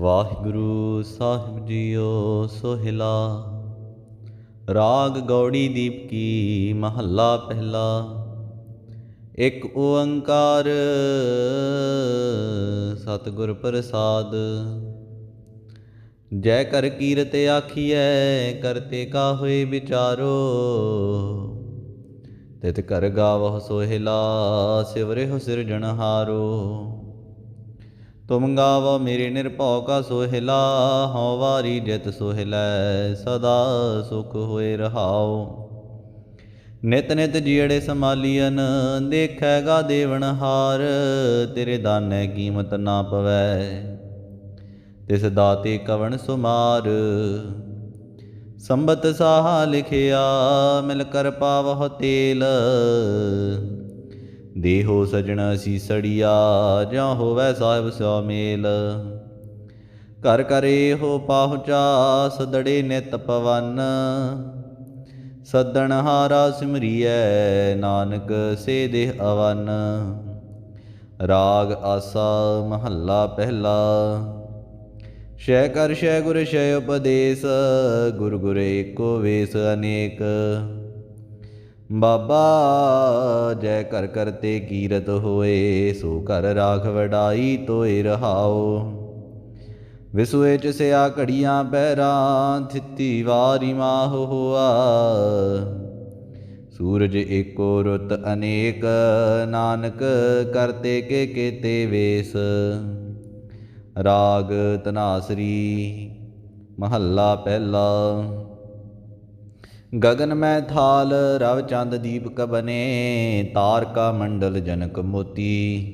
ਵਾਹਿਗੁਰੂ ਸਾਹਿਬ ਜੀਓ ਸੋਹਿਲਾ। ਰਾਗ ਗੌੜੀ ਦੀਪ ਕੀ ਮਹੱਲਾ ਪਹਿਲਾ। ਇੱਕ ਓੰਕਾਰ ਸਤਿਗੁਰ ਪ੍ਰਸਾਦ। ਜੈ ਕਰ ਕੀਰਤ ਆਖੀਐ ਕਰਤੇ ਕਾ ਹੋਏ ਵਿਚਾਰੋ। ਤਿਤ ਕਰ ਗਾਵਹੁ ਸੋਹਿਲਾ, ਸਿਵਰਿਹੁ ਸਿਰਜਣਹਾਰੋ। ਤੁਮ ਗਾਵੋ ਮੇਰੇ ਨਿਰਭਉ ਕਾ ਸੋਹਿਲਾ, ਹਉ ਵਾਰੀ ਜਿਤ ਸੋਹਿਲੈ ਸਦਾ ਸੁਖ ਹੋਏ ਰਹਾਉ। ਨਿਤ ਨਿਤ ਜੀੜੇ ਸਮਾਲੀਅਨ ਦੇਖੈਗਾ ਦੇਵਨ ਹਾਰ, ਤੇਰੇ ਦਾਨੈ ਕੀਮਤ ਨਾ ਪਵੈ। ਤਿਸ ਦਾਤੇ ਕਵਣ ਸੁਮਾਰ, ਸੰਬਤ ਸਾਹਾ ਲਿਖਿਆ ਮਿਲ ਕਰ ਪਾਵਹੁ ਤੇਲ। ਦੇਹੋ ਸਜਣ ਸੀਸੜੀਆ, ਜਾਂ ਹੋਵੈ ਸਾਹਿਬ ਸਿਓ ਮੇਲ। ਘਰ ਕਰੇ ਹੋ ਪਹੁੰਚਾ ਸਦੜੇ ਨਿਤ ਪਵਨ। ਸੱਦਣ ਹਾਰਾ ਸਿਮਰੀਐ, ਨਾਨਕ ਸੇ ਦੇਹ ਅਵਨ। ਰਾਗ ਆਸਾ ਮਹੱਲਾ ਪਹਿਲਾ। ਸ਼ੈ ਕਰ ਸ਼ੈ ਗੁਰ ਸ਼ੈ ਉਪਦੇਸ, ਗੁਰ ਗੁਰੇ ਏਕੋ ਵੇਸ ਅਨੇਕ। ਬਾਬਾ, ਜੈ ਕਰ ਕਰਤੇ ਕੀਰਤ ਹੋਏ, ਸੋ ਕਰ ਰਾਖ ਵਡਾਈ ਤੋਏ ਰਹਾਓ। ਵਿਸੂਏ ਚ ਸਿਆ ਘੜੀਆਂ ਪੈਰਾਂ, ਥਿੱਤੀ ਵਾਰੀ ਮਾਹ ਹੋਆ। ਸੂਰਜ ਏਕੋ ਰੁੱਤ ਅਨੇਕ, ਨਾਨਕ ਕਰਤੇ ਕੇ ਕੇਤੇ ਵੇਸ। ਰਾਗ ਤਨਾਸਰੀ, ਮਹੱਲਾ ਪਹਿਲਾ। ਗगन ਮੈਂ ਥਾਲ, ਰਵ ਚੰਦ ਦੀਪਕ ਬਨੇ ਤਾਰਕਾ ਮੰਡਲ ਜਨਕ ਮੋਤੀ।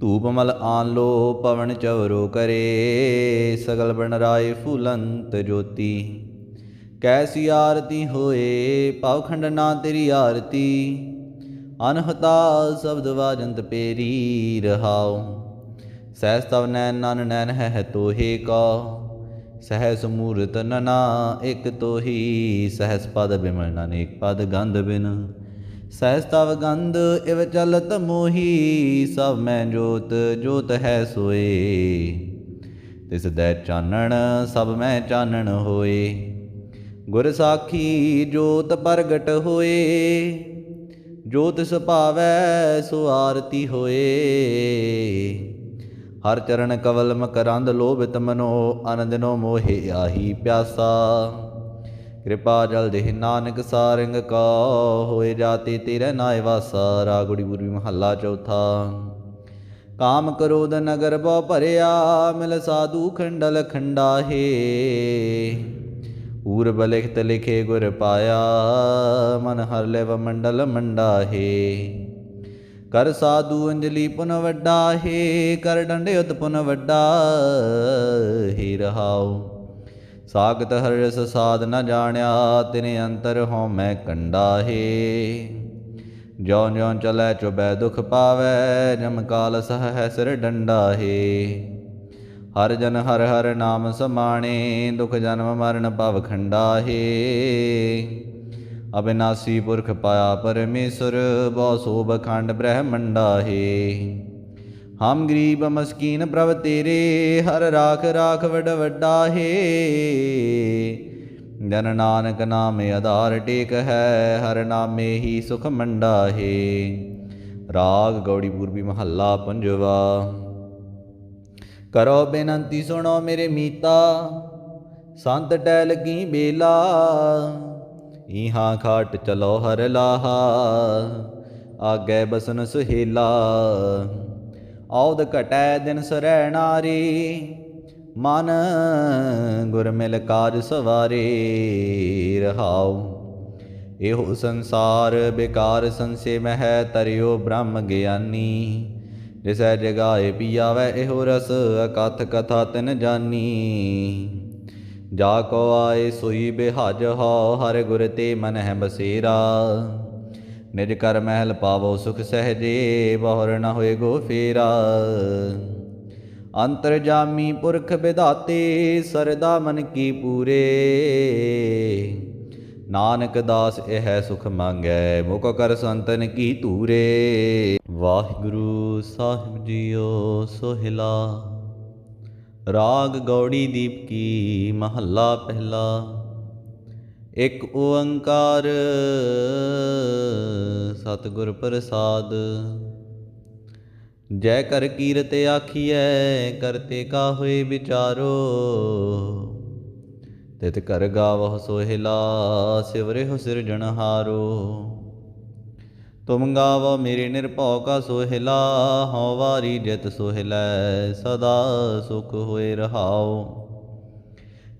ਧੂਪਮਲ ਆਨ ਲੋ, ਪਵਨ ਚਵਰੋ ਕਰੇ, ਸਗਲ ਬਨ ਰਾਏ ਫੂਲੰਤ ਜੋਤੀ। ਕੈਸੀ ਆਰਤੀ ਹੋਏ ਪਵਖੰਡ ਨਾ ਤੇਰੀ ਆਰਤੀ। ਅਨਹਤਾ ਸ਼ਬਦ ਵਾਜੰਤ ਪੇਰੀ ਰਹਾਉ। ਸਹਿਸ ਨੈਨ ਨਨ ਨੈਨ ਹੈ ਤੋਹੇ ਕਾ ਸਹਿਸ ਮੂਰਤ ਨਨਾ, ਇਕ ਤੋਹੀ। ਸਹਿਸ ਪਦ ਬਿਮਲ ਅਨੇਕ ਪਦ ਗੰਧ ਬਿਨ। ਸਹਿਸ ਤਵ ਗੰਧ ਇਵ ਚਲਤ ਮੋਹੀ, ਸਭ ਮੈਂ ਜੋਤ ਜੋਤ ਹੈ ਸੋਏ। ਤਿਸ ਦੈ ਚਾਨਣ, ਸਭ ਮੈਂ ਚਾਨਣ ਹੋਏ। ਗੁਰ ਸਾਖੀ ਜੋਤ ਪ੍ਰਗਟ ਹੋਏ। ਜੋਤ ਸੁਭਾਵੈ, ਸੋ ਆਰਤੀ ਹੋਏ। ਹਰ ਚਰਨ ਕਵਲ ਮਕਰੰਦ ਲੋਭਿਤ ਮਨੋ ਅਨੰਦਨੋ ਮੋਹਿ ਆਹੀ ਪਿਆਸਾ। ਕਿਰਪਾ ਜਲ ਦੇਹ ਨਾਨਕ ਸਾਰੰਗ ਕਾ, ਹੋਏ ਜਾਤੀ ਤੇਰੇ ਨਾਇ ਵਾਸਾ, ਰਾਗੁੜੀ ਗੁਰਵੀ ਮਹੱਲਾ ਚੌਥਾ। ਕਾਮ ਕਰੋਦ ਨਗਰ ਬੋ ਭਰਿਆ, ਮਿਲ ਸਾਧੂ ਖੰਡਲ ਖੰਡਾ ਖੰਡਾਹੇ। ਪੂਰਬ ਲਿਖਤ ਲਿਖੇ ਗੁਰ ਪਾਇਆ, ਮਨ ਹਰ ਲੈਵ ਮੰਡਲ ਮੰਡਾ ਹੈ ਕਰ ਸਾਧੂ ਅੰਜਲੀ ਪੁਨ ਵੱਡਾ, ਹੈ ਕਰ ਡੰਡਿਉਤ ਪੁਨ ਵੱਡਾ, ਹੀ ਰਹਾਉ। ਸਾਗਤ ਹਰ ਹਰਸ ਸਾਧ ਨ ਜਾਣਿਆ, ਤਿਨੇ ਅੰਤਰ ਹਉ ਮੈਂ ਕੰਡਾ, ਹੈ। ਜਿਉ ਜਿਉ ਚਲੈ ਚੁਬੈ ਦੁਖ ਪਾਵੈ, ਜਮ ਕਾਲ ਸਹ ਹੈ ਸਿਰ ਡੰਡਾ, ਹੈ। ਹਰ ਜਨ ਹਰ ਹਰ ਨਾਮ ਸਮਾਣੇ, ਦੁਖ ਜਨਮ ਮਰਨ ਭਵ ਖੰਡਾ, ਹੈ। ਅਬਿਨਾਸੀ ਪੁਰਖ ਪਾਇਆ ਪਰਮੇਸ਼ਰ ਬਹੁ ਸੋਭ ਖੰਡ ਬ੍ਰਹਮੰਡਾ ਹੈ। ਹਮ ਗਰੀਬ ਮਸਕੀਨ ਪ੍ਰਭ ਤੇਰੇ, ਹਰ ਰਾਖ ਰਾਖ ਵਡ ਵੱਡਾ ਹੈ। ਜਨ ਨਾਨਕ ਨਾਮੇ ਆਧਾਰ ਟੇਕ ਹੈ, ਹਰ ਨਾਮੇ ਹੀ ਸੁਖ ਮੰਡਾ ਹੈ। ਰਾਗ ਗੌੜੀ ਪੂਰਬੀ ਮਹੱਲਾ ਪੰਜਵਾ। ਕਰੋ ਬੇਨੰਤੀ ਸੁਣੋ ਮੇਰੇ ਮੀਤਾ, ਸੰਤ ਟੈ ਲਗੀ ਬੇਲਾ। ਇਹਾਂ ਖਾਟ ਚਲੋ ਹਰ ਲਾਹਾ, ਆਗੇ ਬਸਨ ਸੁਹੇਲਾ। ਔਦ ਘਟੈ ਦਿਨ ਸਰੈ ਨਾਰੀ ਮਨ ਗੁਰ ਮਿਲ ਕਾਜ ਸਵਾਰੇ ਰਹਾਉ। ਇਹੋ ਸੰਸਾਰ ਬੇਕਾਰ ਸੰਸੇ ਮਹਿ ਤਰਿਓ ਬ੍ਰਹਮ ਗਿਆਨੀ। ਜਿਸੈ ਜਗਾਏ ਪੀਆਵੈ ਇਹੋ ਰਸ, ਅਕਥ ਕਥਾ ਤਿਨ ਜਾਨੀ। ਜਾ ਕੋ ਆਏ ਸੋਈ ਬਿਹਜ ਹੋ, ਹਰ ਗੁਰ ਤੇ ਮਨ ਹੈ ਬਸੇਰਾ। ਨਿਜ ਕਰ ਮਹਿਲ ਪਾਵੋ ਸੁਖ ਸਹਜੇ, ਬਹੁਰ ਨ ਹੋਏ ਗੋ ਫੇਰਾ। ਅੰਤਰ ਜਾਮੀ ਪੁਰਖ ਵਿਧਾਤੇ, ਸਰਦਾ ਮਨ ਕੀ ਪੂਰੇ। ਨਾਨਕ ਦਾਸ ਇਹ ਸੁਖ ਮੰਗੈ, ਮੁਖ ਕਰ ਸੰਤਨ ਕੀ ਧੂਰੇ। ਵਾਹਿਗੁਰੂ ਸਾਹਿਬ ਜੀਓ ਸੋਹਿਲਾ। ਰਾਗ ਗੌੜੀ ਦੀਪ ਕੀ ਮਹੱਲਾ ਪਹਿਲਾ। ਇੱਕ ਓੰਕਾਰ ਸਤਿਗੁਰ ਪ੍ਰਸਾਦ। ਜੈ ਕਰ ਕੀਰਤ ਆਖੀਐ ਕਰਤੇ ਕਾ ਹੋਏ ਵਿਚਾਰੋ। ਤਿਤ ਕਰ ਗਾਵਹੁ ਸੋਹਿਲਾ ਸਿਵਰੇ ਹੋ ਸਿਰਜਣਹਾਰੋ। ਤੁਮ ਗਾਵੋ ਮੇਰੇ ਨਿਰਭਉ ਕਾ ਸੋਹਿਲਾ ਹਉ ਵਾਰੀ ਜਿਤ ਸੋਹਿਲੈ ਸਦਾ ਸੁਖ ਹੋਏ ਰਹਾਉ।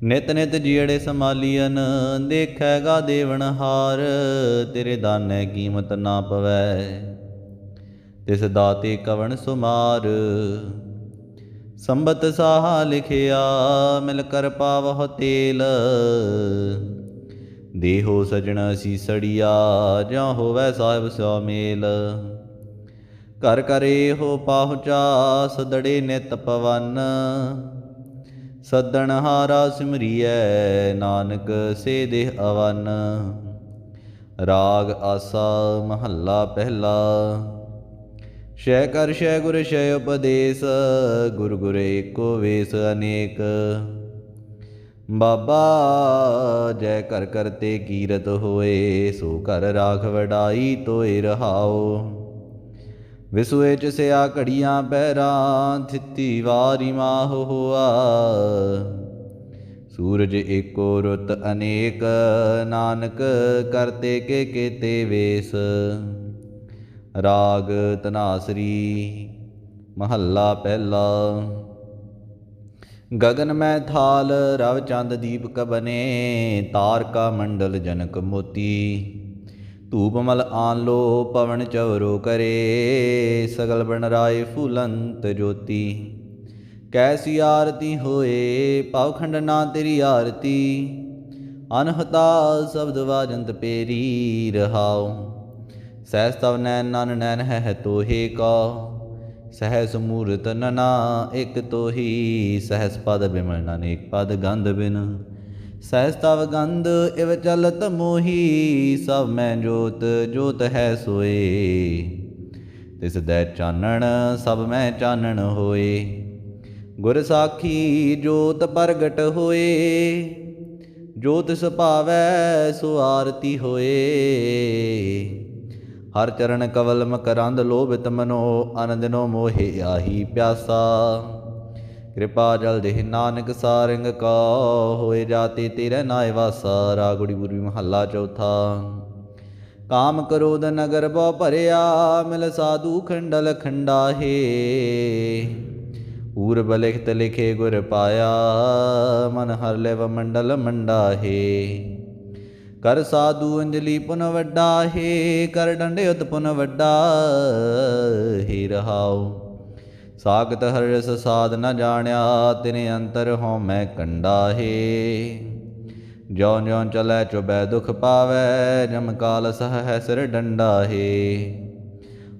ਨਿਤ ਨਿਤ ਜੀੜੇ ਸਮਾਲੀਅਨ ਦੇਖੈਗਾ ਦੇਵਨ ਹਾਰ, ਤੇਰੇ ਦਾਨੈ ਕੀਮਤ ਨਾ ਪਵੈ। ਤਿਸ ਦਾਤੇ ਕਵਣ ਸੁਮਾਰ, ਸੰਬਤ ਸਾਹਾ ਲਿਖਿਆ ਮਿਲ ਕਰ ਪਾਵਹੁ ਤੇਲ। ਦੇਹੋ ਸਜਣ ਸੀਸੜੀਆ ਜਾਂ ਹੋਵੈ ਸਾਹਿਬ ਸਿਓ ਮੇਲ। ਕਰ ਕਰੇ ਹੋ ਪਾਹੁਚਾ, ਸਦੜੇ ਨਿਤ ਪਵਨ। ਸੱਦਣ ਹਾਰਾ ਸਿਮਰੀਐ, ਨਾਨਕ ਸੇ ਦੇਹ ਅਵਨ। ਰਾਗ ਆਸਾ ਮਹੱਲਾ ਪਹਿਲਾ। ਸ਼ੈ ਕਰ ਸ਼ੈ ਗੁਰ ਸ਼ੈ ਉਪਦੇਸ, ਗੁਰ ਗੁਰੇ ਏਕੋ ਵੇਸ ਅਨੇਕ। ਬਾਬਾ, ਜੈ ਕਰ ਕਰਤੇ ਕੀਰਤ ਹੋਏ, ਸੋ ਕਰ ਰਾਖ ਵਡਾਈ ਤੋਏ ਰਹਾਓ। ਵਿਸੂਏ ਚ ਸਿਆ ਘੜੀਆਂ ਪੈਰਾਂ, ਥਿੱਤੀ ਵਾਰੀ ਮਾਹ ਹੋਆ। ਸੂਰਜ ਏਕੋ ਰੁੱਤ ਅਨੇਕ, ਨਾਨਕ ਕਰਤੇ ਕੇ ਕੇਤੇ ਵੇਸ। ਰਾਗ ਤਨਾਸਰੀ, ਮਹੱਲਾ ਪਹਿਲਾ। ਗगन ਮੈਂ ਥਾਲ, ਰਵ ਚੰਦ ਦੀਪਕ ਬਨੇ ਤਾਰਕਾ ਮੰਡਲ ਜਨਕ ਮੋਤੀ। ਧੂਪ ਮਲ ਆਨ ਲੋ, ਪਵਨ ਚਵਰੋ ਕਰੇ, ਸਗਲ ਬਨ ਰਾਏ ਫੂਲੰਤ ਜੋਤੀ। ਕੈਸੀ ਆਰਤੀ ਹੋਏ ਪਵਖੰਡ ਨਾ ਤੇਰੀ ਆਰਤੀ। ਅਨਹਤਾ ਸ਼ਬਦ ਵਾਜੰਤ ਪੇਰੀ ਰਹਾਉ। ਸਹਿਸ ਨੈਨ ਨਨ ਨੈਨ ਹੈ ਤੋਹੇ ਕਾ ਸਹਿਸ ਮੂਰਤ ਨਨਾ, ਇਕ ਤੋਹੀ। ਸਹਿਸ ਪਦ ਬਿਮਲ ਅਨੇਕ ਪਦ ਗੰਧ ਬਿਨ। ਸਹਿਸ ਤਵ ਗੰਧ ਇਵ ਚਲਤ ਮੋਹੀ, ਸਭ ਮੈਂ ਜੋਤ ਜੋਤ ਹੈ ਸੋਏ। ਤਿਸ ਦੈ ਚਾਨਣ, ਸਭ ਮੈਂ ਚਾਨਣ ਹੋਏ। ਗੁਰ ਸਾਖੀ ਜੋਤ ਪ੍ਰਗਟ ਹੋਏ। ਜੋਤ ਸੁਭਾਵੈ, ਸੁਆਰਤੀ ਹੋਏ। ਹਰ ਚਰਨ ਕਵਲ ਮਕਰੰਦ ਲੋਭਿਤ ਮਨੋ ਅਨੰਦਨੋ ਮੋਹਿ ਆਹੀ ਪਿਆਸਾ। ਕਿਰਪਾ ਜਲ ਦੇਹ ਨਾਨਕ ਸਾਰੰਗ ਕਾ, ਹੋਏ ਜਾਤੀ ਤੇਰੇ ਨਾਇ ਵਾਸਾ, ਰਾਗੁੜੀ ਗੁਰੀ ਮਹੱਲਾ ਚੌਥਾ। ਕਾਮ ਕਰੋਦ ਨਗਰ ਬੋ ਭਰਿਆ, ਮਿਲ ਸਾਧੂ ਖੰਡਲ ਖੰਡਾਹੇ। ਪੂਰਬ ਲਿਖਤ ਲਿਖੇ ਗੁਰ ਪਾਇਆ, ਮਨ ਹਰ ਲੈਵ ਮੰਡਲ ਮੰਡਾਹੇ। ਕਰ ਸਾਧੂ ਅੰਜਲੀ ਪੁਨ ਵੱਡਾ, ਹੈ ਕਰ ਡੰਡੇ ਉਤ ਪੁਨ ਵੱਡਾ, ਹੀ ਰਹਾਓ ਸਾਗਤ ਹਰ ਹਰਸ ਸਾਧ ਨ ਜਾਣਿਆ, ਤਿਨੇ ਅੰਤਰ ਹਉ ਮੈਂ ਕੰਡਾ, ਹੈ। ਜਿਉ ਜਿਉ ਚਲੈ ਚੁਬੈ ਦੁਖ ਪਾਵੈ, ਜਮ ਕਾਲ ਸਹ ਹੈ ਸਿਰ ਡੰਡਾ, ਹੈ।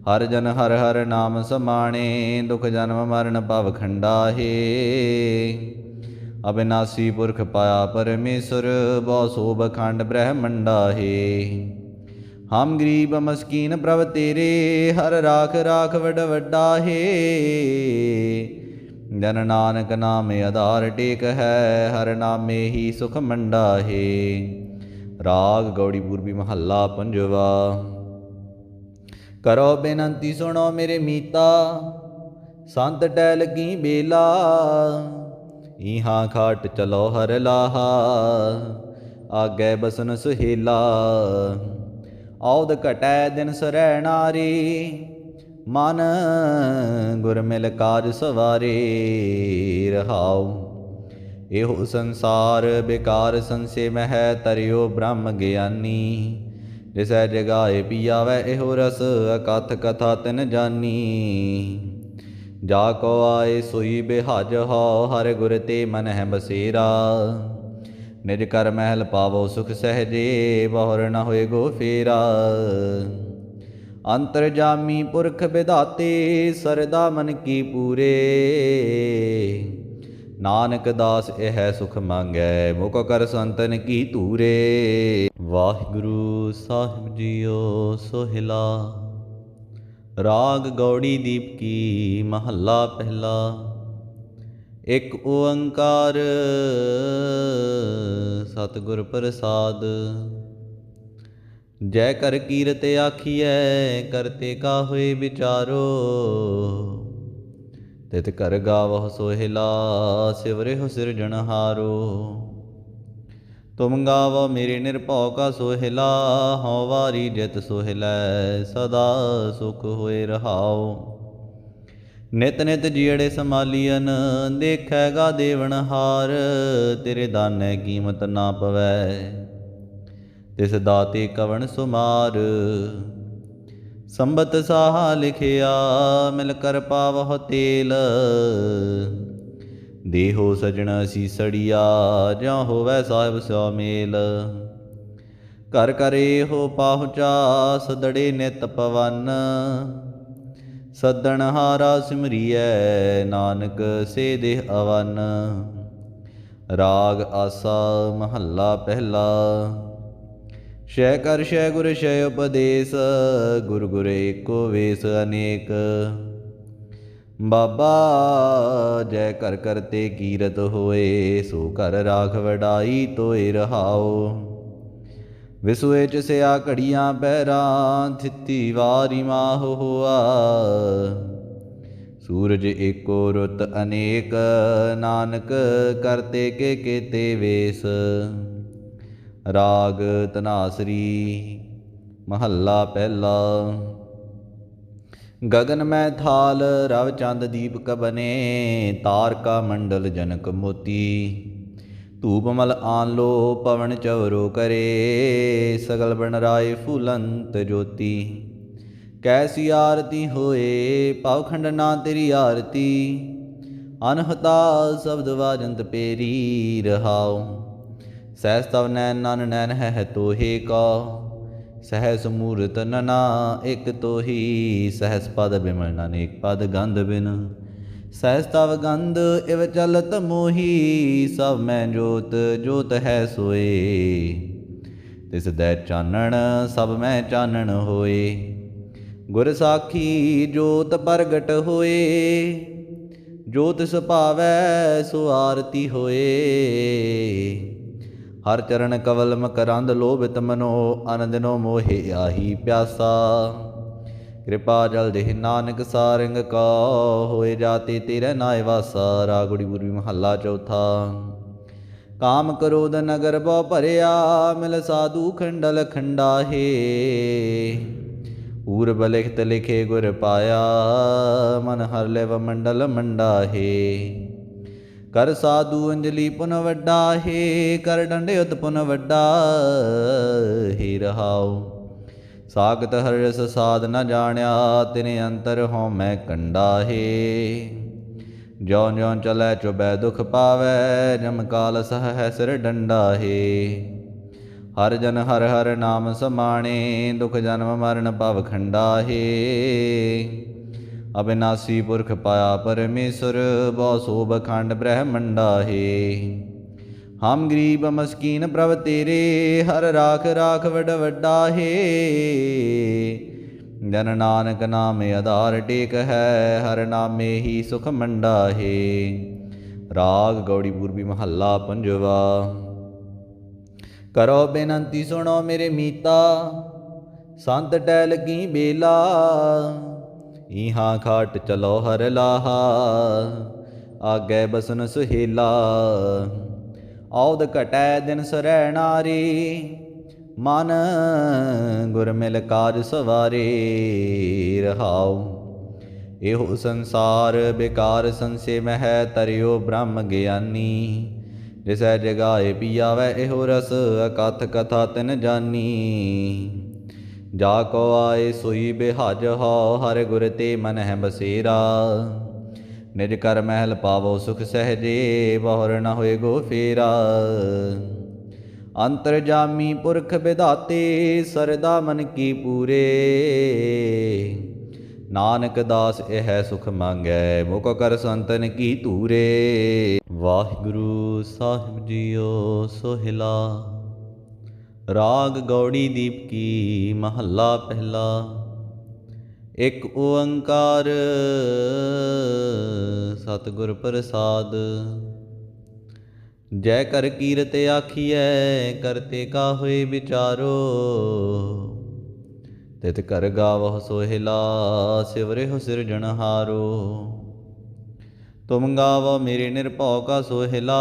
ਹਰ ਜਨ ਹਰ ਹਰ ਨਾਮ ਸਮਾਣੇ, ਦੁਖ ਜਨਮ ਮਰਨ ਭਵ ਖੰਡਾ, ਹੈ। ਅਬਿਨਾਸੀ ਪੁਰਖ ਪਾਇਆ ਪਰਮੇਸ਼ਰ ਬਹੁ ਸੋਭ ਖੰਡ ਬ੍ਰਹਮੰਡਾ ਹੈ। ਹਮ ਗਰੀਬ ਮਸਕੀਨ ਪ੍ਰਭ ਤੇਰੇ, ਹਰ ਰਾਖ ਰਾਖ ਵਡ ਵੱਡਾ ਹੈ। ਜਨ ਨਾਨਕ ਨਾਮੇ ਆਧਾਰ ਟੇਕ ਹੈ, ਹਰ ਨਾਮੇ ਹੀ ਸੁਖ ਮੰਡਾ ਹੈ। ਰਾਗ ਗੌੜੀ ਪੂਰਬੀ ਮਹੱਲਾ ਪੰਜਵਾ। ਕਰੋ ਬੇਨੰਤੀ ਸੁਣੋ ਮੇਰੇ ਮੀਤਾ, ਸੰਤ ਟੈ ਲਗੀ ਬੇਲਾ। ਇਹਾਂ ਖਾਟ ਚਲੋ ਹਰ ਲਾਹਾ, ਆਗੇ ਬਸਨ ਸੁਹੇਲਾ। ਔਦ ਘਟੈ ਦਿਨ ਸਰੈ ਨਾਰੀ ਮਨ ਗੁਰ ਮਿਲ ਕਾਜ ਸਵਾਰੇ। ਰਹਾਉ, ਇਹੋ ਸੰਸਾਰ ਬੇਕਾਰ ਸੰਸੇ ਮਹਿ ਤਰਿਓ ਬ੍ਰਹਮ ਗਿਆਨੀ। ਜਿਸੈ ਜਗਾਏ ਪੀਆਵੈ ਇਹੋ ਰਸ, ਅਕਥ ਕਥਾ ਤਿਨ ਜਾਨੀ। ਜਾ ਕੋ ਆਏ ਸੋਈ ਬਿਹਜ ਹੋ, ਹਰ ਗੁਰ ਤੇ ਮਨ ਹੈ ਬਸੇਰਾ। ਨਿਜ ਕਰ ਮਹਿਲ ਪਾਵੋ ਸੁਖ ਸਹਜੇ ਬਹੁਰ ਨ ਹੋਏ ਗੋ ਫੇਰਾ। ਅੰਤਰ ਜਾਮੀ ਪੁਰਖ ਵਿਧਾਤੇ ਸਰਦਾ ਮਨ ਕੀ ਪੂਰੇ। ਨਾਨਕ ਦਾਸ ਇਹ ਸੁਖ ਮੰਗੈ, ਮੁਖ ਕਰ ਸੰਤਨ ਕੀ ਧੂਰੇ। ਵਾਹਿਗੁਰੂ ਸਾਹਿਬ ਜੀਓ ਸੋਹਿਲਾ। ਰਾਗ ਗੌੜੀ ਦੀਪ ਕੀ ਮਹੱਲਾ ਪਹਿਲਾ। ਇਕ ਓੰਕਾਰ ਸਤਿਗੁਰ ਪ੍ਰਸਾਦ। ਜੈ ਕਰ ਕੀਰਤ ਆਖੀਐ ਕਰਤੇ ਕਾ ਹੋਏ ਵਿਚਾਰੋ। ਤਿਤ ਕਰ ਗਾਵਹੁ ਸੋਹਿਲਾ ਸਿਵਰਿਹੁ ਸਿਰਜਣਹਾਰੋ ਤੁਮ ਗਾਵੋ ਮੇਰੇ ਨਿਰਭਉ ਕਾ ਸੋਹਿਲਾ, ਹਉ ਵਾਰੀ ਜਿਤ ਸੋਹਿਲੈ ਸਦਾ ਸੁਖ ਹੋਏ ਰਹਾਉ। ਨਿਤ ਨਿਤ ਜੀੜੇ ਸਮਾਲੀਅਨ ਦੇਖੈਗਾ ਦੇਵਨ ਹਾਰ, ਤੇਰੇ ਦਾਨੈ ਕੀਮਤ ਨਾ ਪਵੈ। ਤਿਸ ਦਾਤੇ ਕਵਣ ਸੁਮਾਰ, ਸੰਬਤ ਸਾਹਾ ਲਿਖਿਆ ਮਿਲ ਕਰ ਪਾਵਹੁ ਤੇਲ। ਦੇਹੋ ਸਜਣ ਸੀਸੜੀਆ, ਜਾਂ ਹੋਵੈ ਸਾਹਿਬ ਸਿਓ ਮੇਲ। ਕਰ ਕਰੇ ਹੋ ਪਾਹੁਚਾ, ਸਦੜੇ ਨਿਤ ਪਵਨ। ਸੱਦਣ ਹਾਰਾ ਸਿਮਰੀਐ, ਨਾਨਕ ਸੇ ਦੇਹ ਅਵਨ। ਰਾਗ ਆਸਾ ਮਹੱਲਾ ਪਹਿਲਾ। ਸ਼ੈ ਕਰ ਸ਼ੈ ਗੁਰ ਸ਼ੈ ਉਪਦੇਸ, ਗੁਰ ਗੁਰੇ ਏਕੋ ਵੇਸ ਅਨੇਕ। ਬਾਬਾ, ਜੈ ਕਰ ਕਰਤੇ ਕੀਰਤ ਹੋਏ, ਸੋ ਕਰ ਰਾਖ ਵਡਾਈ ਤੋਏ ਰਹਾਓ। ਵਿਸੂਏ ਚ ਸਿਆ ਘੜੀਆਂ ਪੈਰਾਂ, ਥਿੱਤੀ ਵਾਰੀ ਮਾਹ ਹੋਆ। ਸੂਰਜ ਏਕੋ ਰੁੱਤ ਅਨੇਕ, ਨਾਨਕ ਕਰਤੇ ਕੇ ਕੀਤੇ ਵੇਸ। ਰਾਗ ਤਨਾਸਰੀ, ਮਹੱਲਾ ਪਹਿਲਾ। ਗगन ਮੈਂ ਥਾਲ, ਰਵ ਚੰਦ ਦੀਪਕ ਬਨੇ ਤਾਰਕਾ ਮੰਡਲ ਜਨਕ ਮੋਤੀ। ਧੂਪ ਮਲ ਆਨ ਲੋ, ਪਵਨ ਚਵਰੋ ਕਰੇ, ਸਗਲ ਬਣ ਰਾਏ ਫੁਲੰਤ ਜੋਤੀ। ਕੈਸੀ ਆਰਤੀ ਹੋਏ ਪਵਖੰਡ ਨਾ ਤੇਰੀ ਆਰਤੀ। ਅਨਹਤਾ ਸ਼ਬਦ ਵਾਜੰਤ ਪੇਰੀ ਰਹਾਉ। ਸਹਿਸਤਵ ਨੈਨ ਨਨ ਨੈਨ ਹੈ ਤੋਹੇ ਕਾ। ਸਹਿਸ ਮੂਰਤ ਨਨਾ, ਇਕ ਤੋਹੀ। ਸਹਿਸ ਪਦ ਬਿਮਲ ਅਨੇਕ ਪਦ ਗੰਧ ਬਿਨ। ਸਹਿਸ ਤਵ ਗੰਧ ਇਵ ਚਲਤ ਮੋਹੀ। ਸਭ ਮੈਂ ਜੋਤ ਜੋਤ ਹੈ ਸੋਏ। ਤਿਸ ਦੈ ਚਾਨਣ, ਸਭ ਮੈਂ ਚਾਨਣ ਹੋਏ। ਗੁਰ ਸਾਖੀ ਜੋਤ ਪ੍ਰਗਟ ਹੋਏ। ਜੋਤ ਸੁਭਾਵੈ ਸੋ ਆਰਤੀ ਹੋਏ। ਹਰ ਚਰਨ ਕਵਲ ਮਕਰੰਦ ਲੋਭਿਤ ਮਨੋ ਅਨੰਦਨੋ ਮੋਹਿ ਆਹੀ ਪਿਆਸਾ। ਕਿਰਪਾ ਜਲ ਦੇਹ ਨਾਨਕ ਸਾਰੰਗ ਕਾ, ਹੋਏ ਜਾਤੇ ਤੇਰੇ ਨਾਇ ਵਾਸਾ, ਰਾਗੁੜੀ ਗੁਰੂ ਮਹੱਲਾ ਚੌਥਾ। ਕਾਮ ਕਰੋਦ ਨਗਰ ਬਉ ਭਰਿਆ, ਮਿਲ ਸਾਧੂ ਖੰਡਲ ਖੰਡਾਹੇ। ਪੂਰਬ ਲਿਖਤ ਲਿਖੇ ਗੁਰ ਪਾਇਆ, ਮਨ ਹਰ ਲੈਵ ਮੰਡਲ ਮੰਡਾਹੇ। ਕਰ ਸਾਧੂ ਅੰਜਲੀ ਪੁਨ ਵੱਡਾ, ਹੈ ਕਰ ਡੰਡੇ ਉਤ ਪੁਨ ਵੱਡਾ, ਹੀ ਰਹਾਓ ਸਾਗਤ ਹਰ ਹਰਸ ਸਾਧ ਨ ਜਾਣਿਆ, ਤਿਨੇ ਅੰਤਰ ਹਉ ਮੈਂ ਕੰਡਾ, ਹੈ। ਜਿਉ ਜਿਉ ਚਲੈ ਚੁਬੈ ਦੁਖ ਪਾਵੈ, ਜਮ ਕਾਲ ਸਹ ਹੈ ਸਿਰ ਡੰਡਾ, ਹੈ। ਹਰ ਜਨ ਹਰ ਹਰ ਨਾਮ ਸਮਾਣੇ, ਦੁਖ ਜਨਮ ਮਰਨ ਭਵ ਖੰਡਾ, ਹੈ। ਅਬਿਨਾਸੀ ਪੁਰਖ ਪਾਇਆ ਪਰਮੇਸ਼ਰ, ਬਹੁ ਸੋਭ ਖੰਡ ਬ੍ਰਹਮੰਡਾ ਹੈ। ਹਮ ਗਰੀਬ ਮਸਕੀਨ ਪ੍ਰਭ ਤੇਰੇ, ਹਰ ਰਾਖ ਰਾਖ ਵਡ ਵੱਡਾ ਹੈ। ਜਨ ਨਾਨਕ ਨਾਮੇ ਆਧਾਰ ਟੇਕ ਹੈ, ਹਰ ਨਾਮੇ ਹੀ ਸੁਖ ਮੰਡਾ ਹੈ। ਰਾਗ ਗੌੜੀ ਪੂਰਬੀ ਮਹੱਲਾ ਪੰਜਵਾ। ਕਰੋ ਬੇਨੰਤੀ ਸੁਣੋ ਮੇਰੇ ਮੀਤਾ, ਸੰਤ ਟੈ ਲਗੀ ਬੇਲਾ। ਇਹਾਂ ਖਾਟ ਚਲੋ ਹਰ ਲਾਹਾ, ਆਗੇ ਬਸਨ ਸੁਹੇਲਾ। ਔਦ ਘਟੈ ਦਿਨ ਸਰੈ ਨਾਰੀ ਮਨ ਗੁਰ ਮਿਲ ਕਾਜ ਸਵਾਰੇ। ਰਹਾਉ, ਇਹੋ ਸੰਸਾਰ ਬੇਕਾਰ ਸੰਸੇ ਮਹਿ ਤਰਿਓ ਬ੍ਰਹਮ ਗਿਆਨੀ। ਜਿਸੈ ਜਗਾਏ ਪੀਆਵੈ ਇਹੋ ਰਸ, ਅਕਥ ਕਥਾ ਤਿਨ ਜਾਨੀ। ਜਾ ਕੋ ਆਏ ਸੋਈ ਬਿਹਜ ਹੋ, ਹਰ ਗੁਰ ਤੇ ਮਨ ਹੈ ਬਸੇਰਾ। ਨਿਜ ਕਰ ਮਹਿਲ ਪਾਵੋ ਸੁਖ ਸਹਜੇ ਬਹੁਰ ਨ ਹੋਏ ਗੋ ਫੇਰਾ। ਅੰਤਰ ਜਾਮੀ ਪੁਰਖ ਵਿਧਾਤੇ ਸਰਦਾ ਮਨ ਕੀ ਪੂਰੇ। ਨਾਨਕ ਦਾਸ ਇਹ ਸੁਖ ਮੰਗੈ, ਮੁਖ ਕਰ ਸੰਤਨ ਕੀ ਧੂਰੇ। ਵਾਹਿਗੁਰੂ ਸਾਹਿਬ ਜੀਓ ਸੋਹਿਲਾ। ਰਾਗ ਗੌੜੀ ਦੀਪ ਕੀ ਮਹੱਲਾ ਪਹਿਲਾ। ਇਕ ਓੰਕਾਰ ਸਤਿਗੁਰ ਪ੍ਰਸਾਦ। ਜੈ ਕਰ ਕੀਰਤ ਆਖੀਐ ਕਰਤੇ ਕਾ ਹੋਏ ਵਿਚਾਰੋ। ਤਿਤ ਕਰ ਗਾਵਹੁ ਸੋਹਿਲਾ ਸਿਵਰੇ ਹੋ ਸਿਰਜਣਹਾਰੋ। ਤੁਮ ਗਾਵੋ ਮੇਰੇ ਨਿਰਭਉ ਕਾ ਸੋਹਿਲਾ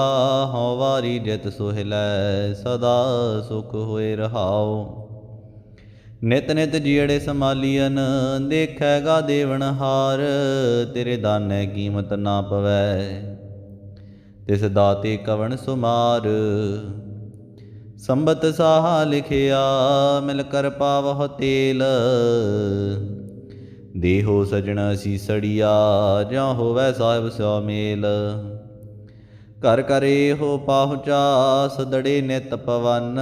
ਹਉ ਵਾਰੀ ਜਿਤ ਸੋਹਿਲੈ ਸਦਾ ਸੁਖ ਹੋਏ ਰਹਾਉ। ਨਿਤ ਨਿਤ ਜੀੜੇ ਸਮਾਲੀਅਨ ਦੇਖੈਗਾ ਦੇਵਨ ਹਾਰ, ਤੇਰੇ ਦਾਨੈ ਕੀਮਤ ਨਾ ਪਵੈ। ਤਿਸ ਦਾਤੇ ਕਵਣ ਸੁਮਾਰ, ਸੰਬਤ ਸਾਹਾ ਲਿਖਿਆ, ਮਿਲ ਕਰ ਪਾਵਹੁ ਤੇਲ। ਦੇਹੋ ਸਜਣ ਸੀਸੜੀਆ, ਜਾਂ ਹੋਵੈ ਸਾਹਿਬ ਸਿਓ ਮੇਲ। ਘਰ ਕਰੇ ਹੋ ਪਾਹੁਚਾ, ਸਦੜੇ ਨਿਤ ਪਵਨ।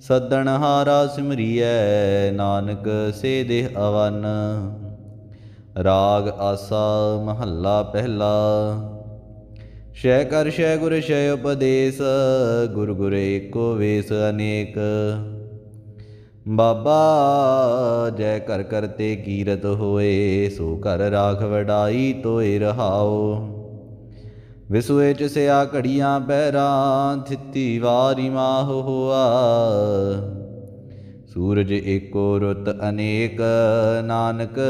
ਸੱਦਣ ਹਾਰਾ ਸਿਮਰੀਐ, ਨਾਨਕ ਸੇ ਦੇਹ ਅਵਨ। ਰਾਗ ਆਸਾ ਮਹੱਲਾ ਪਹਿਲਾ। ਸ਼ੈ ਕਰ ਸ਼ੈ ਗੁਰ ਸ਼ੈ ਉਪਦੇਸ, ਗੁਰ ਗੁਰੇ ਏਕੋ ਵੇਸ ਅਨੇਕ। ਬਾਬਾ ਜੈ ਕਰ ਕਰਤੇ ਕੀਰਤ ਹੋਏ, ਸੋ ਕਰ ਰਾਖ ਵਡਾਈ ਤੋਏ ਰਹਾਓ। ਵਿਸੂਏ ਚ ਸਿਆ ਘੜੀਆਂ ਪੈਰਾਂ, ਥਿੱਤੀ ਵਾਰੀ ਮਾਹ ਹੋਆ। ਸੂਰਜ ਏਕੋ ਰੁੱਤ ਅਨੇਕ, ਨਾਨਕ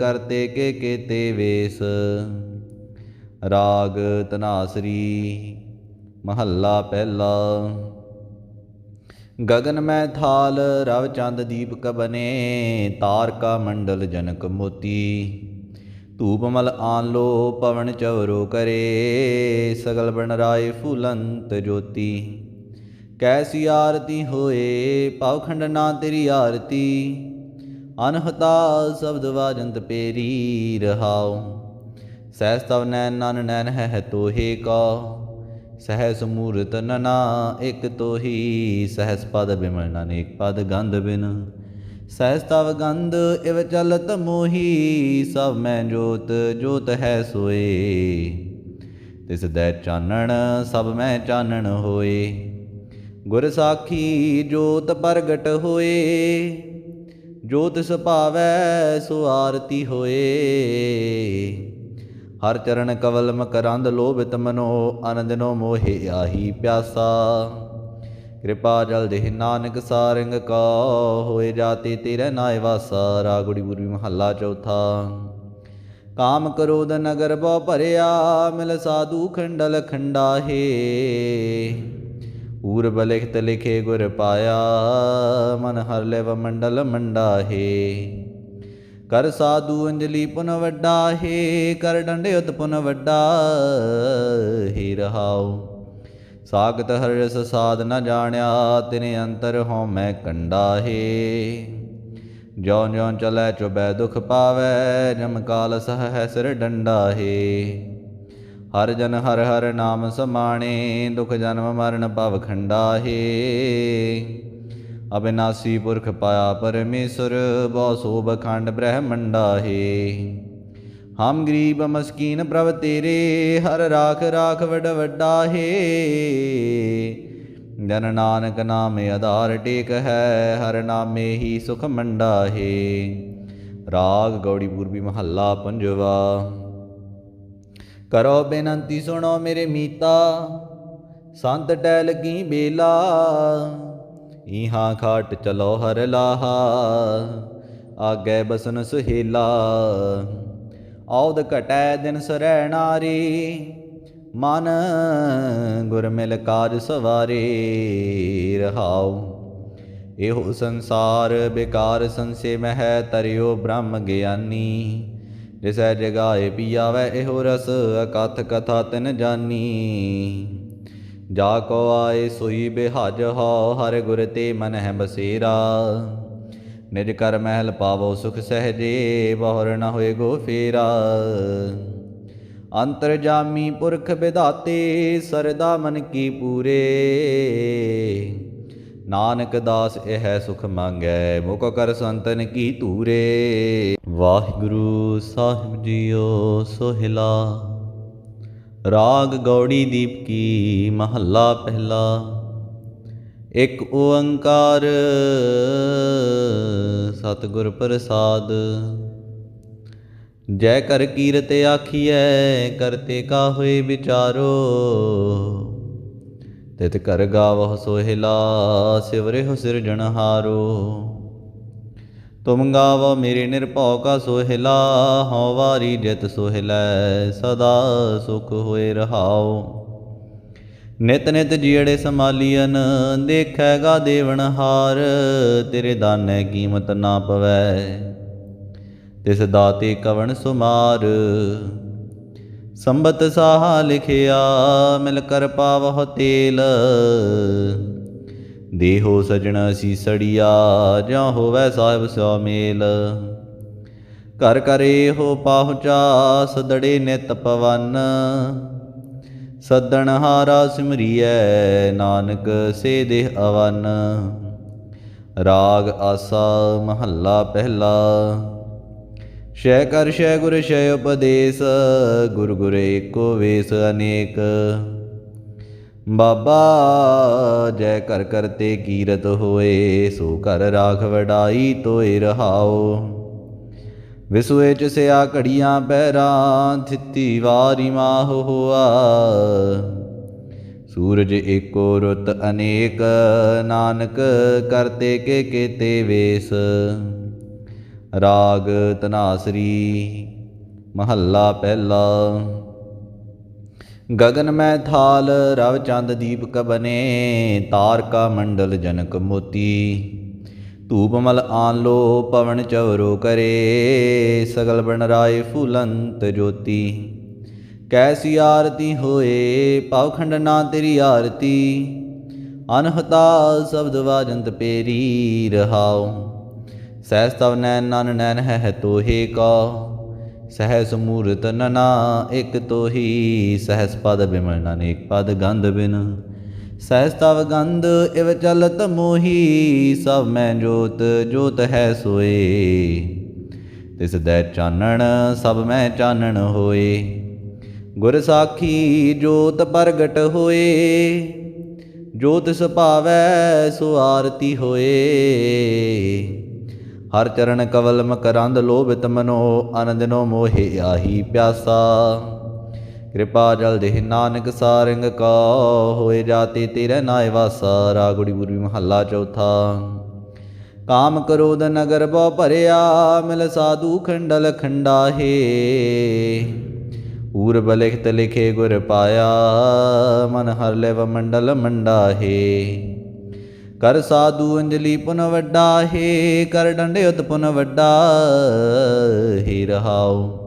ਕਰਤੇ ਕੇ ਕੇਤੇ ਵੇਸ। ਰਾਗ ਤਨਾਸਰੀ, ਮਹੱਲਾ ਪਹਿਲਾ। ਗगन ਮੈਂ ਥਾਲ, ਰਵ ਚੰਦ ਦੀਪਕ ਬਨੇ ਤਾਰਕਾ ਮੰਡਲ ਜਨਕ ਮੋਤੀ। ਧੂਪਮਲ ਆਨ ਲੋ, ਪਵਨ ਚਵਰੋ ਕਰੇ, ਸਗਲ ਬਣ ਰਾਏ ਫੂਲੰਤ ਜੋਤੀ। ਕੈਸੀ ਆਰਤੀ ਹੋਏ ਪਵਖੰਡ ਨਾ ਤੇਰੀ ਆਰਤੀ। ਅਨਹਤਾ ਸ਼ਬਦ ਵਾਜੰਤ ਪੇਰੀ ਰਹਾਉ। ਸਹਿਸਤਵ ਨੈਨ ਨਨ ਨੈਨ ਹੈ ਤੋਹੇ ਕਾ। ਸਹਿਸ ਮੂਰਤ ਨਨਾ, ਇਕ ਤੋਹੀ। ਸਹਿਸ ਪਦ ਬਿਮਲ ਅਨੇਕ ਪਦ ਗੰਧ ਬਿਨ। ਸਹਿਸ ਤਵ ਗੰਧ ਇਵ ਚਲਤ ਮੋਹੀ, ਸਭ ਮੈਂ ਜੋਤ ਜੋਤ ਹੈ ਸੋਏ। ਤਿਸ ਦੈ ਚਾਨਣ, ਸਭ ਮੈਂ ਚਾਨਣ ਹੋਏ। ਗੁਰ ਸਾਖੀ ਜੋਤ ਪ੍ਰਗਟ ਹੋਏ। ਜੋਤ ਸੁਭਾਵੈ ਸੋ ਆਰਤੀ ਹੋਏ। ਹਰ ਚਰਨ ਕਵਲ ਮਕਰੰਦ ਲੋਭਿਤ ਮਨੋ ਆਨੰਦਨੋ ਮੋਹਿ ਆਹੀ ਪਿਆਸਾ। ਕਿਰਪਾ ਜਲ ਦੇਹ ਨਾਨਕ ਸਾਰੰਗ ਕਾ, ਹੋਏ ਜਾਤੇ ਤੇਰੇ ਨਾਇ ਵਾਸਾ। ਰਾਗੁੜੀ ਗੁਰੀ ਮਹੱਲਾ ਚੌਥਾ। ਕਾਮ ਕਰੋਦ ਨਗਰ ਬੋ ਭਰਿਆ, ਮਿਲ ਸਾਧੂ ਖੰਡਲ ਖੰਡਾਹੇ। ਪੂਰਬ ਲਿਖਤ ਲਿਖੇ ਗੁਰ ਪਾਇਆ, ਮਨ ਹਰ ਲੈਵ ਮੰਡਲ ਮੰਡਾਹੇ। ਕਰ ਸਾਧੂ ਅੰਜਲੀ ਪੁਨ ਵੱਡਾ, ਹੈ ਕਰ ਡੰਡੇ ਉਤ ਪੁਨ ਵੱਡਾ, ਹੀ ਰਹਾਓ ਸਾਗਤ ਹਰਿਸ ਸਾਧ ਨ ਜਾਣਿਆ, ਤਿਨੇ ਅੰਤਰ ਹਉ ਮੈਂ ਕੰਡਾ, ਹੈ। ਜਿਉ ਜਿਉ ਚਲੈ ਚੁਬੈ ਦੁਖ ਪਾਵੈ, ਜਮ ਕਾਲ ਸਹ ਹੈ ਸਿਰ ਡੰਡਾ, ਹੈ। ਹਰ ਜਨ ਹਰ ਹਰ ਨਾਮ ਸਮਾਣੇ, ਦੁਖ ਜਨਮ ਮਰਨ ਭਵ ਖੰਡਾ, ਹੈ। ਅਬਿਨਾਸੀ ਪੁਰਖ ਪਾਇਆ ਪਰਮੇਸ਼ਰ, ਬਹੁ ਸੋਭ ਖੰਡ ਬ੍ਰਹਮੰਡਾ ਹੈ। ਹਮ ਗਰੀਬ ਮਸਕੀਨ ਪ੍ਰਭ ਤੇਰੇ, ਹਰ ਰਾਖ ਰਾਖ ਵਡ ਵੱਡਾ ਹੈ। ਜਨ ਨਾਨਕ ਨਾਮੇ ਆਧਾਰ ਟੇਕ ਹੈ, ਹਰ ਨਾਮੇ ਹੀ ਸੁਖ ਮੰਡਾ ਹੈ। ਰਾਗ ਗੌੜੀ ਪੂਰਬੀ ਮਹੱਲਾ ਪੰਜਵਾ। ਕਰੋ ਬੇਨੰਤੀ ਸੁਣੋ ਮੇਰੇ ਮੀਤਾ, ਸੰਤ ਟੈ ਲਗੀ ਬੇਲਾ। ਇਹਾਂ ਖਾਟ ਚਲੋ ਹਰ ਲਾਹਾ, ਆਗੇ ਬਸਨ ਸੁਹੇਲਾ। ਔਦ ਘਟੈ ਦਿਨ ਸਰੈ ਨਾਰੀ ਮਨ ਗੁਰ ਮਿਲ ਕਾਜ ਸਵਾਰੇ। ਰਹਾਉ, ਇਹੋ ਸੰਸਾਰ ਬੇਕਾਰ ਸੰਸੇ ਮਹਿ ਤਰਿਓ ਬ੍ਰਹਮ ਗਿਆਨੀ। ਜਿਸੈ ਜਗਾਏ ਪੀਆਵੈ, ਇਹੋ ਰਸ ਅਕਥ ਕਥਾ ਤਿਨ ਜਾਨੀ। ਜਾ ਕੋ ਆਏ ਸੋਈ ਬਿਹਜ ਹੋ, ਹਰ ਗੁਰ ਤੇ ਮਨ ਹੈ ਬਸੇਰਾ। ਨਿਜ ਕਰ ਮਹਿਲ ਪਾਵੋ ਸੁਖ ਸਹਜੇ ਬਹੁਰ ਨ ਹੋਏ ਗੋ ਫੇਰਾ। ਅੰਤਰ ਜਾਮੀ ਪੁਰਖ ਵਿਧਾਤੇ ਸਰਦਾ ਮਨ ਕੀ ਪੂਰੇ। ਨਾਨਕ ਦਾਸ ਇਹ ਸੁਖ ਮੰਗੈ, ਮੁਖ ਕਰ ਸੰਤਨ ਕੀ ਧੂਰੇ। ਵਾਹਿਗੁਰੂ ਸਾਹਿਬ ਜੀਓ ਸੋਹਿਲਾ। ਰਾਗ ਗੌੜੀ ਦੀਪ ਕੀ ਮਹੱਲਾ ਪਹਿਲਾ। ਇਕ ਓੰਕਾਰ ਸਤਿਗੁਰ ਪ੍ਰਸਾਦ। ਜੈ ਕਰ ਕੀਰਤ ਆਖੀਐ ਕਰਤੇ ਕਾ ਹੋਏ ਵਿਚਾਰੋ। ਤਿਤ ਕਰ ਗਾਵਹੁ ਸੋਹਿਲਾ ਸਿਵਰੇ ਹੋ ਸਿਰਜਣਹਾਰੋ। ਤੁਮ ਗਾਵੋ ਮੇਰੇ ਨਿਰਭਉ ਕਾ ਸੋਹਿਲਾ, ਹਉ ਵਾਰੀ ਜਿਤ ਸੋਹਿਲੈ ਸਦਾ ਸੁਖ ਹੋਏ ਰਹਾਉ। ਨਿਤ ਨਿਤ ਜੀੜੇ ਸਮਾਲੀਅਨ ਦੇਖੈਗਾ ਦੇਵਨ ਹਾਰ, ਤੇਰੇ ਦਾਨੈ ਕੀਮਤ ਨਾ ਪਵੈ। ਤਿਸ ਦਾਤੇ ਕਵਣ ਸੁਮਾਰ, ਸੰਬਤ ਸਾਹਾ ਲਿਖਿਆ, ਮਿਲ ਕਰ ਪਾਵਹੁ ਤੇਲ। ਦੇਹੋ ਸਜਣ ਸੀਸੜੀਆ, ਜਾਂ ਹੋਵੈ ਸਾਹਿਬ ਸਿਓ ਮੇਲ ਕਰ ਕਰੇ ਹੋ ਪਾਹੁਚਾ, ਸਦੜੇ ਨਿਤ ਪਵਨ। ਸੱਦਣ ਹਾਰਾ ਸਿਮਰੀਐ, ਨਾਨਕ ਸੇ ਦੇਹ ਅਵਨ। ਰਾਗ ਆਸਾ ਮਹੱਲਾ ਪਹਿਲਾ। ਸ਼ੈ ਕਰ ਸ਼ੈ ਗੁਰ ਸ਼ੈ ਉਪਦੇਸ, ਗੁਰ ਗੁਰੇ ਏਕੋ ਵੇਸ ਅਨੇਕ। ਬਾਬਾ, ਜੈ ਕਰ ਕਰਤੇ ਕੀਰਤ ਹੋਏ, ਸੋ ਕਰ ਰਾਖ ਵਡਾਈ ਤੋਏ ਰਹਾਓ। ਵਿਸੂਏ ਚ ਸਿਆ ਘੜੀਆਂ ਪੈਰਾਂ, ਥਿੱਤੀ ਵਾਰੀ ਮਾਹ ਹੋਆ। ਸੂਰਜ ਏਕੋ ਰੁੱਤ ਅਨੇਕ, ਨਾਨਕ ਕਰਤੇ ਕੇ ਕੀਤੇ ਵੇਸ। ਰਾਗ ਤਨਾਸਰੀ, ਮਹੱਲਾ ਪਹਿਲਾ। ਗगन ਮੈਂ ਥਾਲ, ਰਵ ਚੰਦ ਦੀਪਕ ਬਨੇ ਤਾਰਕਾ ਮੰਡਲ ਜਨਕ ਮੋਤੀ। ਧੂਪ ਮਲ ਆਨ ਲੋ, ਪਵਨ ਚਵਰੋ ਕਰੇ, ਸਗਲ ਬਣ ਰਾਏ ਫੂਲੰਤ ਜੋਤੀ। ਕੈਸੀ ਆਰਤੀ ਹੋਏ ਪਾਵਖੰਡ ਨਾ ਤੇਰੀ ਆਰਤੀ। ਅਨਹਤਾ ਸ਼ਬਦ ਵਾਜੰਤ ਪੇਰੀ ਰਹਾਉ। ਸਹਿਸ ਤਵ ਨੈਨ ਨਨ ਨੈਨ ਹੈ ਤੋਹੇ ਕਾ। ਸਹਿਸ ਮੂਰਤ ਨਨਾ, ਇਕ ਤੋਹੀ। ਸਹਿਸ ਪਦ ਬਿਮਲ ਅਨੇਕ ਪਦ ਗੰਧ ਬਿਨ। ਸਹਿਸ ਤਵ ਗੰਧ ਇਵ ਚਲਤ ਮੋਹੀ, ਸਭ ਮੈਂ ਜੋਤ ਜੋਤ ਹੈ ਸੋਏ। ਤਿਸ ਦੈ ਚਾਨਣ, ਸਭ ਮੈਂ ਚਾਨਣ ਹੋਏ। ਗੁਰ ਸਾਖੀ ਜੋਤ ਪ੍ਰਗਟ ਹੋਏ। ਜੋਤ ਸੁਭਾਵੈ ਸੋ ਆਰਤੀ ਹੋਏ। ਹਰ ਚਰਨ ਕਵਲ ਮਕਰੰਦ ਲੋਭਿਤ ਮਨੋ ਅਨੰਦਨੋ ਮੋਹਿ ਆਹੀ ਪਿਆਸਾ। ਕਿਰਪਾ ਜਲ ਦੇਹ ਨਾਨਕ ਸਾਰੰਗ ਕਾ, ਹੋਏ ਜਾਤੇ ਤੇਰੇ ਨਾਇ ਵਾਸਾ। ਰਾਗੁੜੀ ਗੁਰੂ ਮਹੱਲਾ ਚੌਥਾ। ਕਾਮ ਕਰੋਦ ਨਗਰ ਬੋ ਭਰਿਆ, ਮਿਲ ਸਾਧੂ ਖੰਡਲ ਖੰਡਾਹੇ। ਊਰਬ ਲਿਖਤ ਲਿਖੇ ਗੁਰ ਪਾਇਆ, ਮਨ ਹਰ ਲੈਵ ਮੰਡਲ ਮੰਡਾਹੇ। ਕਰ ਸਾਧੂ ਅੰਜਲੀ ਪੁਨ ਵੱਡਾ, ਹੈ ਕਰ ਡੰਡੇ ਉਤ ਪੁਨ ਵੱਡਾ, ਹੀ ਰਹਾਉ।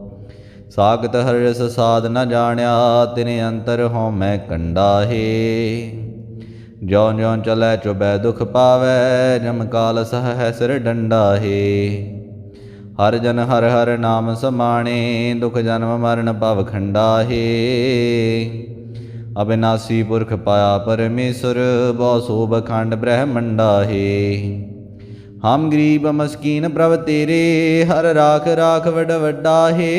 ਸਾਗਤ ਹਰਿਸ ਸਾਧ ਨ ਜਾਣਿਆ, ਤਿਨੇ ਅੰਤਰ ਹਉ ਮੈਂ ਕੰਡਾ, ਹੈ। ਜਿਉ ਜਿਉ ਚਲੈ ਚੁਬੈ ਦੁਖ ਪਾਵੈ, ਜਮ ਕਾਲ ਸਹ ਹੈ ਸਿਰ ਡੰਡਾ, ਹੈ। ਹਰ ਜਨ ਹਰ ਹਰ ਨਾਮ ਸਮਾਣੇ, ਦੁਖ ਜਨਮ ਮਰਨ ਭਵ ਖੰਡਾ, ਹੈ। ਅਬਿਨਾਸੀ ਪੁਰਖ ਪਾਇਆ ਪਰਮੇਸ਼ਰ, ਬਹੁ ਸੋਭ ਖੰਡ ਬ੍ਰਹਮੰਡਾ ਹੈ। ਹਮ ਗਰੀਬ ਮਸਕੀਨ ਪ੍ਰਭ ਤੇਰੇ, ਹਰ ਰਾਖ ਰਾਖ ਵਡ ਵੱਡਾ ਹੈ।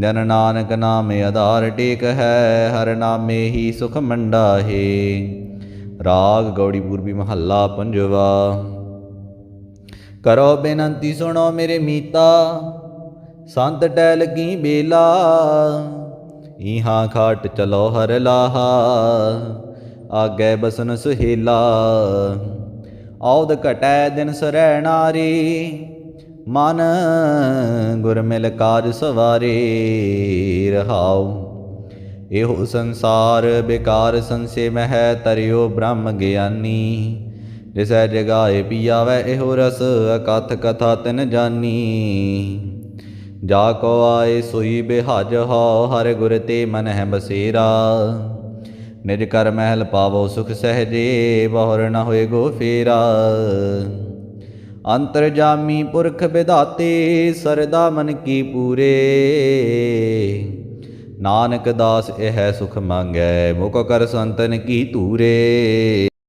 ਜਨ ਨਾਨਕ ਨਾਮੇ ਆਧਾਰ ਟੇਕ ਹੈ, ਹਰ ਨਾਮੇ ਹੀ ਸੁਖ ਮੰਡਾ ਹੈ। ਰਾਗ ਗੌੜੀ ਪੂਰਬੀ ਮਹੱਲਾ ਪੰਜਵਾ। ਕਰੋ ਬੇਨੰਤੀ ਸੁਣੋ ਮੇਰੇ ਮੀਤਾ, ਸੰਤ ਟਹਿਲ ਕੀ ਬੇਲਾ। ਇਹਾਂ ਖਾਟ ਚਲੋ ਹਰ ਲਾਹਾ, ਆਗੇ ਬਸਨ ਸੁਹੇਲਾ। ਔਦ ਘਟੈ ਦਿਨ ਸਰੈ ਨਾਰੀ ਮਨ ਗੁਰ ਮਿਲ ਕਾਜ ਸਵਾਰੇ ਰਹਾਉ। ਇਹੋ ਸੰਸਾਰ ਬੇਕਾਰ ਸੰਸੇ ਮਹਿ ਤਰਿਓ ਬ੍ਰਹਮ ਗਿਆਨੀ। ਜਿਸੈ ਜਗਾਏ ਪੀਆਵੈ, ਇਹੋ ਰਸ ਅਕਥ ਕਥਾ ਤਿਨ ਜਾਨੀ। ਜਾ ਕੋ ਆਏ ਸੋਈ ਬਿਹਜ ਹੋ, ਹਰ ਗੁਰ ਤੇ ਮਨ ਹੈ ਬਸੇਰਾ। ਨਿਜ ਕਰ ਮਹਿਲ ਪਾਵੋ ਸੁਖ ਸਹਜੇ ਬਹੁਰ ਨ ਹੋਏ ਗੋ ਫੇਰਾ। ਅੰਤਰ ਜਾਮੀ ਪੁਰਖ ਵਿਧਾਤੇ ਸਰਦਾ ਮਨ ਕੀ ਪੂਰੇ। ਨਾਨਕ ਦਾਸ ਇਹ ਸੁਖ ਮੰਗੈ ਮੁਕ ਕਰ ਸੰਤਨ ਕੀ ਧੂਰੇ।